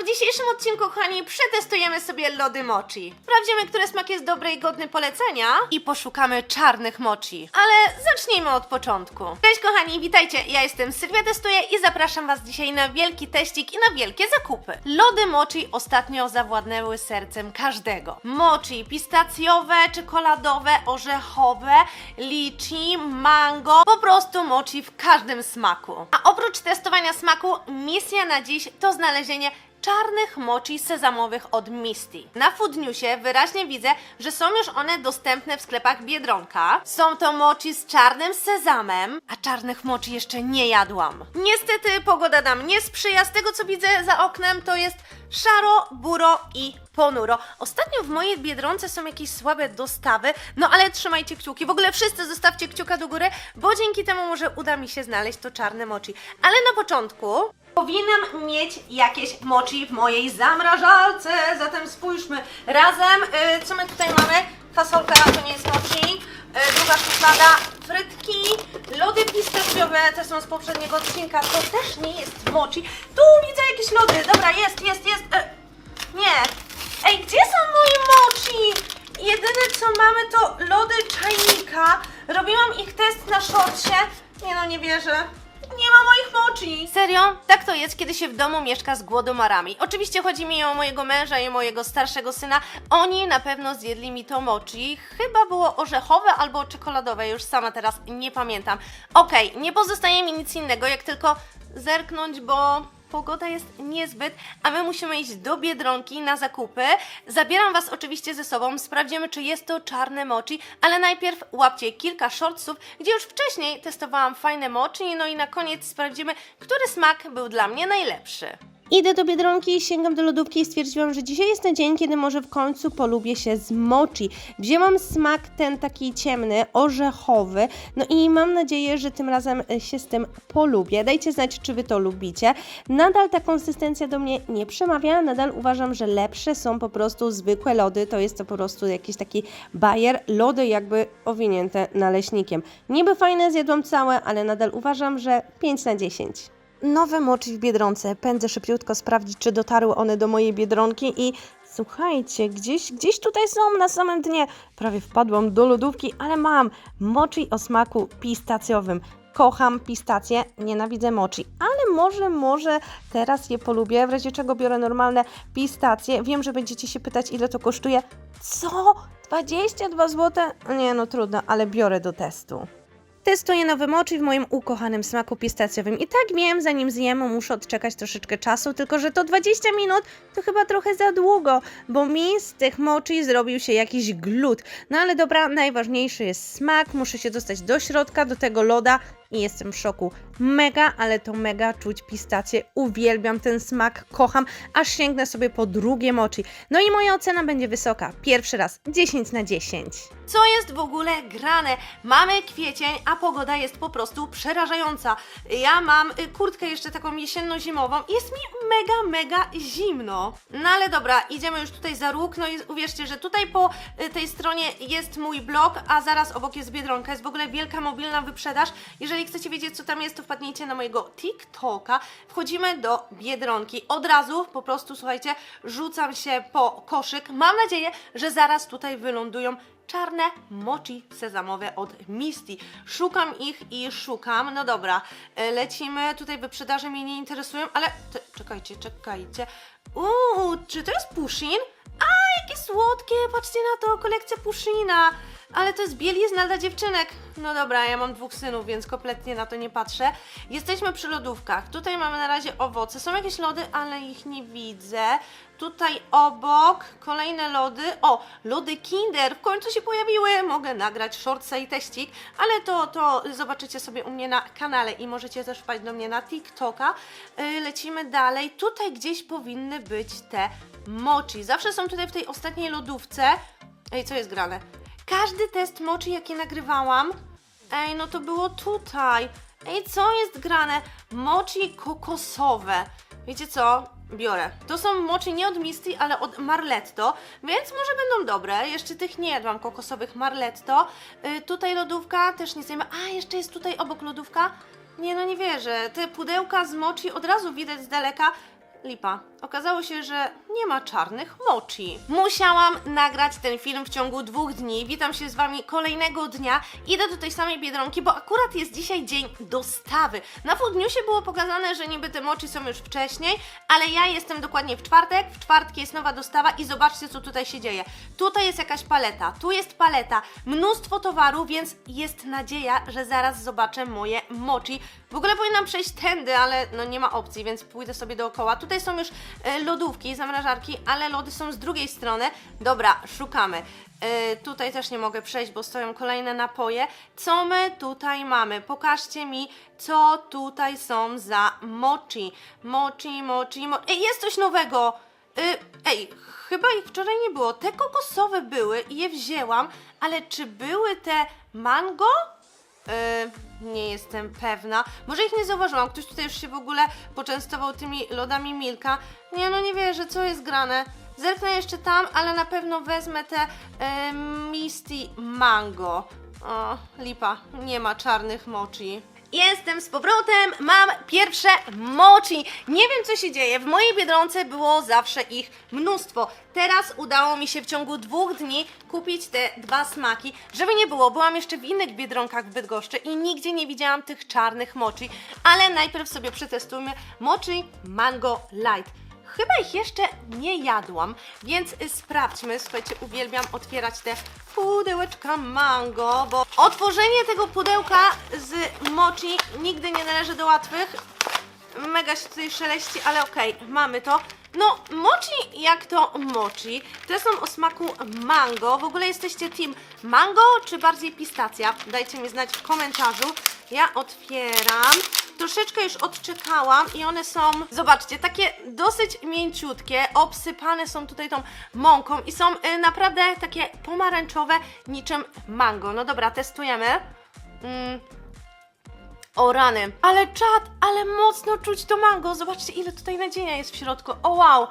w dzisiejszym odcinku, kochani, przetestujemy sobie lody mochi. Sprawdzimy, który smak jest dobry i godny polecenia i poszukamy czarnych mochi. Ale zacznijmy od początku. Cześć kochani, witajcie, ja jestem Sylwia Testuję i zapraszam Was dzisiaj na wielki teścik i na wielkie zakupy. Lody mochi ostatnio zawładnęły sercem każdego. Mochi pistacjowe, czekoladowe, orzechowe, lichi, mango, po prostu mochi w każdym smaku. A oprócz testowania smaku, misja na dziś to znalezienie czarnych mochi sezamowych od Misty. Na Food Newsie wyraźnie widzę, że są już one dostępne w sklepach Biedronka. Są to mochi z czarnym sezamem, a czarnych mochi jeszcze nie jadłam. Niestety pogoda nam nie sprzyja, z tego co widzę za oknem to jest szaro, buro i ponuro. Ostatnio w mojej Biedronce są jakieś słabe dostawy, no ale trzymajcie kciuki. W ogóle wszyscy zostawcie kciuka do góry, bo dzięki temu może uda mi się znaleźć to czarne mochi. Ale na początku Powinnam mieć jakieś mochi w mojej zamrażalce, zatem spójrzmy razem, y, co my tutaj mamy. Fasolka to nie jest mochi, y, druga szuflada, frytki, lody pistacjowe, te są z poprzedniego odcinka, to też nie jest mochi. Tu widzę jakieś lody, dobra, jest, jest, jest. Y, nie. Ej, gdzie są moje mochi? Jedyne co mamy to lody czajnika. Robiłam ich test na szorcie. Nie no, nie wierzę. Nie ma moich mochi! Serio? Tak to jest, kiedy się w domu mieszka z głodomarami. Oczywiście chodzi mi o mojego męża i mojego starszego syna. Oni na pewno zjedli mi to mochi. Chyba było orzechowe albo czekoladowe, już sama teraz nie pamiętam. Okej, nie pozostaje mi nic innego, jak tylko zerknąć, bo Pogoda jest niezbyt, a my musimy iść do Biedronki na zakupy. Zabieram Was oczywiście ze sobą, sprawdzimy czy jest to czarne mochi, ale najpierw łapcie kilka shortsów, gdzie już wcześniej testowałam fajne mochi, no i na koniec sprawdzimy, który smak był dla mnie najlepszy. Idę do Biedronki, sięgam do lodówki i stwierdziłam, że dzisiaj jest ten dzień, kiedy może w końcu polubię się z mochi. Wzięłam smak ten taki ciemny, orzechowy, no i mam nadzieję, że tym razem e, się z tym polubię. Dajcie znać, czy Wy to lubicie. Nadal ta konsystencja do mnie nie przemawia, nadal uważam, że lepsze są po prostu zwykłe lody, to jest to po prostu jakiś taki bajer, lody jakby owinięte naleśnikiem. Niby fajne, zjadłam całe, ale nadal uważam, że 5 na 10 nowe mochi w Biedronce. Pędzę szybciutko sprawdzić, czy dotarły one do mojej Biedronki i słuchajcie, gdzieś, gdzieś tutaj są na samym dnie. Prawie wpadłam do lodówki, ale mam mochi o smaku pistacjowym. Kocham pistacje, nienawidzę mochi, ale może, może teraz je polubię, w razie czego biorę normalne pistacje. Wiem, że będziecie się pytać, ile to kosztuje. Co? 22 zł? Nie, no trudno, ale biorę do testu. Testuję nowe mochi w moim ukochanym smaku pistacjowym. I tak wiem, zanim zjem, muszę odczekać troszeczkę czasu, tylko że to 20 minut to chyba trochę za długo, bo mi z tych mochi zrobił się jakiś glut. No ale dobra, najważniejszy jest smak, muszę się dostać do środka, do tego loda i jestem w szoku. Mega, ale to mega czuć pistację. Uwielbiam ten smak, kocham, aż sięgnę sobie po drugie mochi. No i moja ocena będzie wysoka. Pierwszy raz 10 na 10. Co jest w ogóle grane? Mamy kwiecień, a pogoda jest po prostu przerażająca. Ja mam y, kurtkę jeszcze taką jesienno-zimową jest mi mega, mega zimno. No ale dobra, idziemy już tutaj za róg, no i uwierzcie, że tutaj po y, tej stronie jest mój blog, a zaraz obok jest Biedronka. Jest w ogóle wielka mobilna wyprzedaż. Jeżeli chcecie wiedzieć, co tam jest, to wpadnijcie na mojego TikToka. Wchodzimy do Biedronki. Od razu po prostu, słuchajcie, rzucam się po koszyk. Mam nadzieję, że zaraz tutaj wylądują czarne mochi sezamowe od Misty. Szukam ich i szukam. No dobra, e, lecimy. Tutaj wyprzedaże mnie nie interesują, ale czekajcie, czekajcie. Uuu, czy to jest Pushin? A, jakie słodkie! Patrzcie na to, kolekcja Pushina. Ale to jest bielizna dla dziewczynek. No dobra, ja mam dwóch synów, więc kompletnie na to nie patrzę. Jesteśmy przy lodówkach. Tutaj mamy na razie owoce. Są jakieś lody, ale ich nie widzę. Tutaj obok kolejne lody. O, lody Kinder w końcu się pojawiły. Mogę nagrać shortsa i teścik, ale to, to zobaczycie sobie u mnie na kanale i możecie też wpaść do mnie na TikToka. Yy, lecimy dalej. Tutaj gdzieś powinny być te mochi. Zawsze są tutaj w tej ostatniej lodówce. Ej, co jest grane? Każdy test mochi, jaki nagrywałam, ej, no to było tutaj. Ej, co jest grane? Mochi kokosowe. Wiecie co? Biorę. To są mochi nie od Misty, ale od Marletto, więc może będą dobre. Jeszcze tych nie jadłam, kokosowych Marletto. Y, tutaj lodówka, też nie zjemy. A, jeszcze jest tutaj obok lodówka. Nie no, nie wierzę. Te pudełka z mochi od razu widać z daleka. Lipa. Okazało się, że nie ma czarnych mochi. Musiałam nagrać ten film w ciągu dwóch dni. Witam się z Wami kolejnego dnia. Idę do tej samej Biedronki, bo akurat jest dzisiaj dzień dostawy. Na Newsie było pokazane, że niby te mochi są już wcześniej, ale ja jestem dokładnie w czwartek. W czwartki jest nowa dostawa i zobaczcie, co tutaj się dzieje. Tutaj jest jakaś paleta, tu jest paleta, mnóstwo towaru, więc jest nadzieja, że zaraz zobaczę moje mochi. W ogóle powinnam przejść tędy, ale no nie ma opcji, więc pójdę sobie dookoła. Tutaj są już e, lodówki, zamrażarki, ale lody są z drugiej strony. Dobra, szukamy. E, tutaj też nie mogę przejść, bo stoją kolejne napoje. Co my tutaj mamy? Pokażcie mi, co tutaj są za mochi. Mochi, mochi, mochi. Ej, jest coś nowego! E, ej, chyba ich wczoraj nie było. Te kokosowe były i je wzięłam, ale czy były te mango? E, nie jestem pewna. Może ich nie zauważyłam. Ktoś tutaj już się w ogóle poczęstował tymi lodami Milka. Nie, no nie wierzę, co jest grane. Zerknę jeszcze tam, ale na pewno wezmę te e, Misty Mango. O, lipa, nie ma czarnych mochi. Jestem z powrotem, mam pierwsze mochi. Nie wiem co się dzieje, w mojej Biedronce było zawsze ich mnóstwo. Teraz udało mi się w ciągu dwóch dni kupić te dwa smaki. Żeby nie było, byłam jeszcze w innych Biedronkach w Bydgoszczy i nigdzie nie widziałam tych czarnych mochi. Ale najpierw sobie przetestujmy mochi Mango Light. Chyba ich jeszcze nie jadłam, więc sprawdźmy. Słuchajcie, uwielbiam otwierać te pudełeczka mango, bo otworzenie tego pudełka z mochi nigdy nie należy do łatwych. Mega się tutaj szeleści, ale okej, mamy to. No, mochi jak to mochi. Te są o smaku mango. W ogóle jesteście team mango czy bardziej pistacja? Dajcie mi znać w komentarzu. Ja otwieram. Troszeczkę już odczekałam i one są, zobaczcie, takie dosyć mięciutkie, obsypane są tutaj tą mąką i są y, naprawdę takie pomarańczowe, niczym mango. No dobra, testujemy. Mm. O rany, ale czad, ale mocno czuć to mango. Zobaczcie, ile tutaj nadzienia jest w środku. O wow!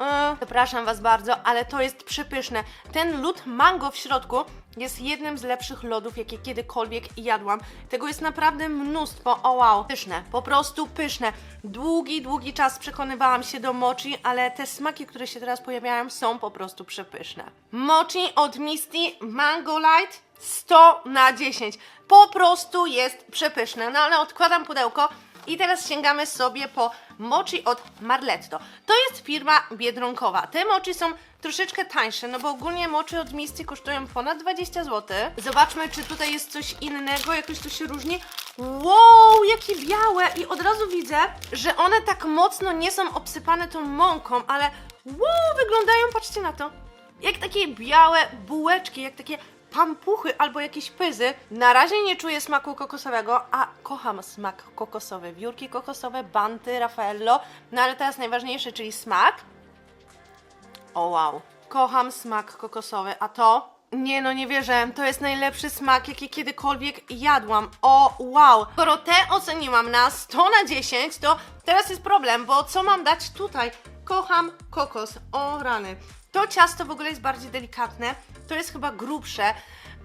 E, Przepraszam Was bardzo, ale to jest przepyszne. Ten lód mango w środku jest jednym z lepszych lodów, jakie kiedykolwiek jadłam. Tego jest naprawdę mnóstwo. O wow, pyszne, po prostu pyszne. Długi, długi czas przekonywałam się do mochi, ale te smaki, które się teraz pojawiają, są po prostu przepyszne. Mochi od Misty Mango Light 100 na 10. Po prostu jest przepyszne. No ale odkładam pudełko i teraz sięgamy sobie po mochi od Marletto. To jest firma biedronkowa. Te mochi są troszeczkę tańsze, no bo ogólnie mochi od Misty kosztują ponad 20 zł. Zobaczmy, czy tutaj jest coś innego, jakoś to się różni. Wow, jakie białe! I od razu widzę, że one tak mocno nie są obsypane tą mąką, ale wow, wyglądają, patrzcie na to, jak takie białe bułeczki, jak takie pampuchy albo jakieś pyzy. Na razie nie czuję smaku kokosowego, a kocham smak kokosowy. Wiórki kokosowe, banty, raffaello. No ale teraz najważniejsze, czyli smak. O wow, kocham smak kokosowy, a to? Nie no, nie wierzę, to jest najlepszy smak, jaki kiedykolwiek jadłam. O wow, skoro te oceniłam na 100 na 10, to teraz jest problem, bo co mam dać tutaj? Kocham kokos, o rany. To ciasto w ogóle jest bardziej delikatne, to jest chyba grubsze.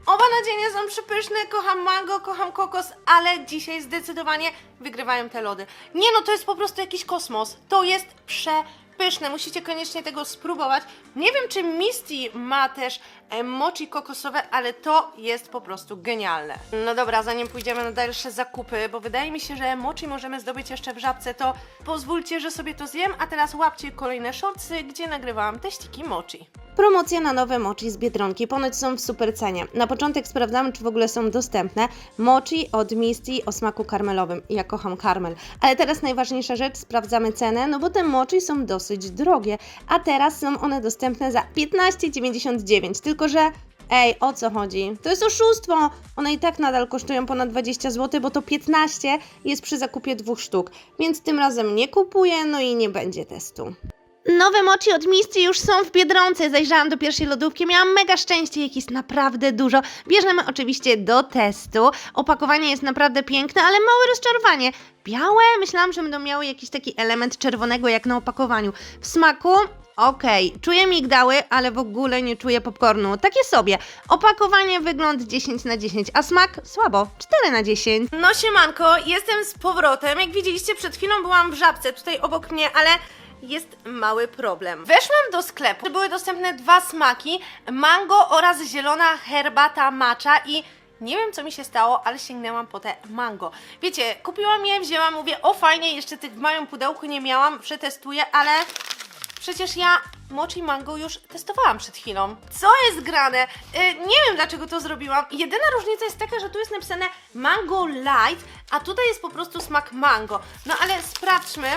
Oba nadzienia są przepyszne, kocham mango, kocham kokos, ale dzisiaj zdecydowanie wygrywają te lody. Nie no, to jest po prostu jakiś kosmos. To jest przepyszne, musicie koniecznie tego spróbować. Nie wiem, czy Misty ma też mochi kokosowe, ale to jest po prostu genialne. No dobra, zanim pójdziemy na dalsze zakupy, bo wydaje mi się, że mochi możemy zdobyć jeszcze w żabce, to pozwólcie, że sobie to zjem, a teraz łapcie kolejne shortsy, gdzie nagrywałam teściki mochi. Promocja na nowe mochi z Biedronki, ponoć są w super cenie. Na początek sprawdzamy, czy w ogóle są dostępne. Mochi od Misty o smaku karmelowym. Ja kocham karmel. Ale teraz najważniejsza rzecz, sprawdzamy cenę, no bo te mochi są dosyć drogie, a teraz są one dostępne za 15,99. Tylko, że Ej, o co chodzi? To jest oszustwo! One i tak nadal kosztują ponad 20 zł, bo to 15 jest przy zakupie dwóch sztuk. Więc tym razem nie kupuję, no i nie będzie testu. Nowe mochi od Misty już są w Biedronce. Zajrzałam do pierwszej lodówki, miałam mega szczęście, ich jest naprawdę dużo. Bierzemy oczywiście do testu. Opakowanie jest naprawdę piękne, ale małe rozczarowanie. Białe? Myślałam, że będą miały jakiś taki element czerwonego jak na opakowaniu. W smaku Okej, czuję migdały, ale w ogóle nie czuję popcornu. Takie sobie. Opakowanie, wygląd 10 na 10, a smak słabo. 4 na 10. No siemanko, jestem z powrotem. Jak widzieliście, przed chwilą byłam w żabce tutaj obok mnie, ale jest mały problem. Weszłam do sklepu, były dostępne dwa smaki, mango oraz zielona herbata matcha i nie wiem co mi się stało, ale sięgnęłam po te mango. Wiecie, kupiłam je, wzięłam, mówię, o fajnie, jeszcze tych w moim pudełku nie miałam, przetestuję, ale Przecież ja mochi mango już testowałam przed chwilą. Co jest grane? Y, nie wiem dlaczego to zrobiłam. Jedyna różnica jest taka, że tu jest napisane mango light, a tutaj jest po prostu smak mango. No ale sprawdźmy,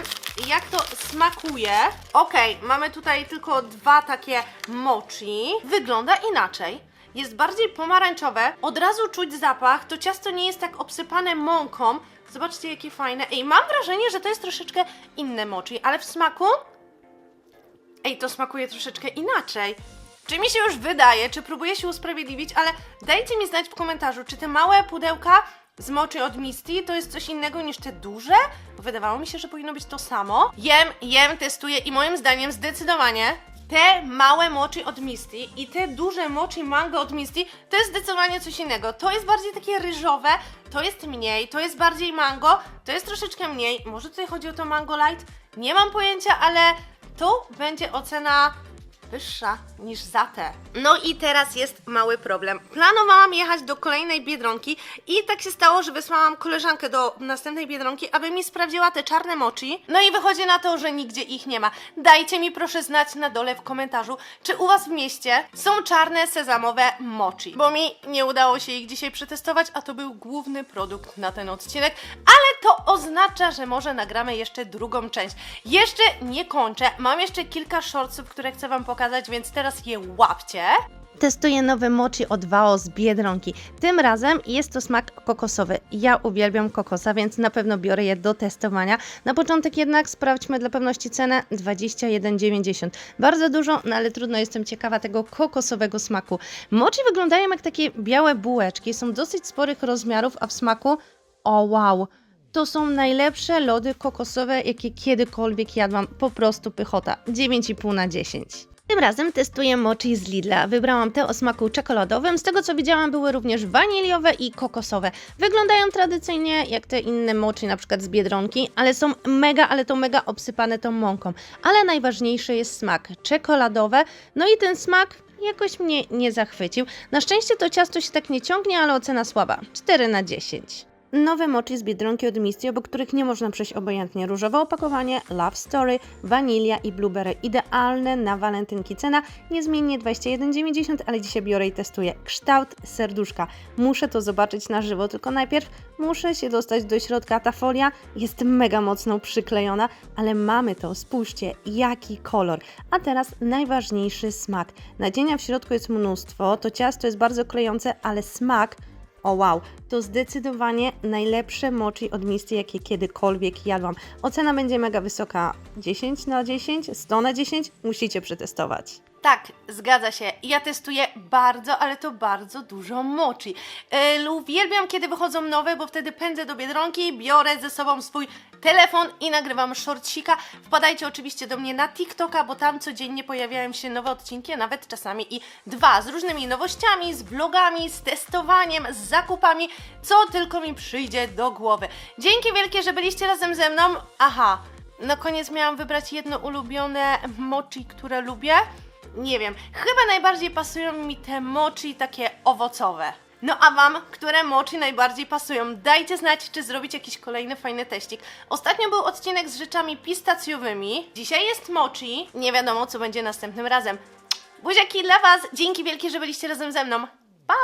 jak to smakuje. Okej, mamy tutaj tylko dwa takie mochi. Wygląda inaczej. Jest bardziej pomarańczowe. Od razu czuć zapach. To ciasto nie jest tak obsypane mąką. Zobaczcie, jakie fajne. Ej, mam wrażenie, że to jest troszeczkę inne mochi, ale w smaku Ej, to smakuje troszeczkę inaczej. Czy mi się już wydaje, czy próbuję się usprawiedliwić, ale dajcie mi znać w komentarzu, czy te małe pudełka z moczy od Misty to jest coś innego niż te duże? Bo wydawało mi się, że powinno być to samo. Jem, jem, testuję i moim zdaniem zdecydowanie te małe mochi od Misty i te duże mochi mango od Misty to jest zdecydowanie coś innego. To jest bardziej takie ryżowe, to jest mniej, to jest bardziej mango, to jest troszeczkę mniej. Może tutaj chodzi o to mango light? Nie mam pojęcia, ale tu będzie ocena wyższa niż za te. No i teraz jest mały problem. Planowałam jechać do kolejnej Biedronki i tak się stało, że wysłałam koleżankę do następnej Biedronki, aby mi sprawdziła te czarne mochi. No i wychodzi na to, że nigdzie ich nie ma. Dajcie mi proszę znać na dole w komentarzu, czy u Was w mieście są czarne sezamowe mochi, bo mi nie udało się ich dzisiaj przetestować, a to był główny produkt na ten odcinek, ale to oznacza, że może nagramy jeszcze drugą część. Jeszcze nie kończę, mam jeszcze kilka shortsów, które chcę Wam pokazać, więc teraz je łapcie. Testuję nowe mochi od Wao z Biedronki. Tym razem jest to smak kokosowy. Ja uwielbiam kokosa, więc na pewno biorę je do testowania. Na początek jednak sprawdźmy dla pewności cenę 21,90. Bardzo dużo, no ale trudno jestem ciekawa tego kokosowego smaku. Mochi wyglądają jak takie białe bułeczki, są dosyć sporych rozmiarów, a w smaku o wow! To są najlepsze lody kokosowe, jakie kiedykolwiek jadłam. Po prostu pychota. 9,5 na 10. Tym razem testuję mochi z Lidla. Wybrałam te o smaku czekoladowym. Z tego co widziałam, były również waniliowe i kokosowe. Wyglądają tradycyjnie jak te inne mochi, na przykład z biedronki, ale są mega, ale to mega obsypane tą mąką. Ale najważniejszy jest smak czekoladowe. No i ten smak jakoś mnie nie zachwycił. Na szczęście to ciasto się tak nie ciągnie, ale ocena słaba. 4 na 10. Nowe mochi z Biedronki od Misty, obok których nie można przejść obojętnie. Różowe opakowanie, Love Story, wanilia i blueberry. Idealne na walentynki. Cena niezmiennie 21,90, ale dzisiaj biorę i testuję. Kształt serduszka. Muszę to zobaczyć na żywo, tylko najpierw muszę się dostać do środka. Ta folia jest mega mocno przyklejona, ale mamy to. Spójrzcie, jaki kolor. A teraz najważniejszy smak. Nadzienia w środku jest mnóstwo, to ciasto jest bardzo klejące, ale smak o wow, to zdecydowanie najlepsze mochi od Misty, jakie kiedykolwiek jadłam. Ocena będzie mega wysoka. 10 na 10, 100 na 10, musicie przetestować. Tak, zgadza się. Ja testuję bardzo, ale to bardzo dużo mochi. Yy, uwielbiam, kiedy wychodzą nowe, bo wtedy pędzę do Biedronki, biorę ze sobą swój telefon i nagrywam shortsika. Wpadajcie oczywiście do mnie na TikToka, bo tam codziennie pojawiają się nowe odcinki, a nawet czasami i dwa, z różnymi nowościami, z vlogami, z testowaniem, z zakupami, co tylko mi przyjdzie do głowy. Dzięki wielkie, że byliście razem ze mną. Aha, na koniec miałam wybrać jedno ulubione mochi, które lubię. Nie wiem, chyba najbardziej pasują mi te mochi takie owocowe. No a Wam, które mochi najbardziej pasują? Dajcie znać, czy zrobić jakiś kolejny fajny teścik. Ostatnio był odcinek z rzeczami pistacjowymi, dzisiaj jest mochi, nie wiadomo co będzie następnym razem. Buziaki dla Was, dzięki wielkie, że byliście razem ze mną. Pa!